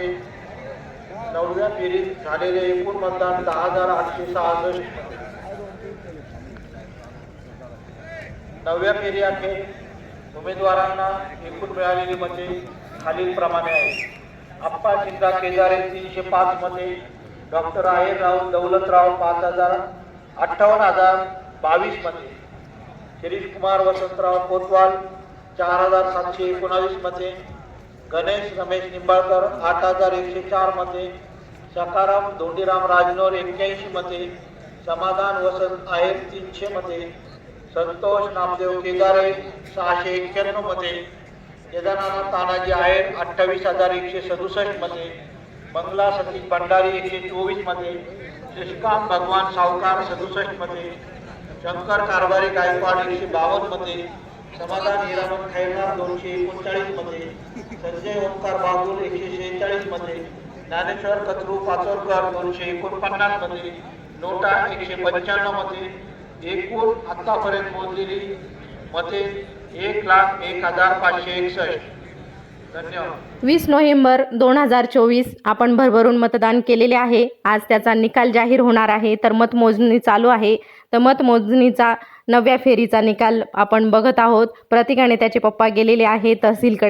नवव्या फेरीत झालेले एकूण मतदान दहा हजार आठशे सहासष्ट. नवव्या फेरी अखेर उमेदवारांना एकूण मिळालेली मते खालीलप्रमाणे आहेत. आप्पा चिंता केदारे तीनशे पाच मते डॉक्टर आहेरराव दौलतराव पाच हजार अठ्ठावन्न हजार बावीस मते. शिरीष कुमार वसंतराव कोतवाल चार हजार सातशे एकोणावीस मते. गणेश रमेश निंबाळकर आठ हजार एकशे चार मते सकाराम धोंडीराम राजनोर एक्क्याऐंशी मते समाधान वसंत आहेर तीनशे मते संतोष नामदेव केदारे सहाशे एक्क्याण्णव मते केदारनाथ तानाजी आहेर अठ्ठावीस हजार एकशे सदुसष्ट मते मंगला सतीश भंडारी एकशे चोवीसमध्ये शशिकांत भगवान सावकार सदुसष्टमध्ये शंकर कारभारी गायकवाड एकशे बावन्नमध्ये समाधान हिरामन खैरनार दोनशे एकोणचाळीसमध्ये संजय ओंकार बागुल एकशे शेहेचाळीसमध्ये ज्ञानेश्वर कचरू पाचोरकर दोनशे एकोणपन्नासमध्ये नोटा एकशे पंच्याण्णवमध्ये एकूण आतापर्यंत मोजलेली मते एक लाख एक हजार पाचशे एकसष्ट. वीस नोव्हेंबर दोन हजार चोवीस आपण भरभरून मतदान केलेले आहे. आज त्याचा निकाल जाहीर होणार आहे. तर मतमोजणी चालू आहे. तर मतमोजणीचा नव्या फेरीचा निकाल आपण बघत आहोत. प्रतीक आणि त्याचे पप्पा गेलेले आहे तहसीलकडे.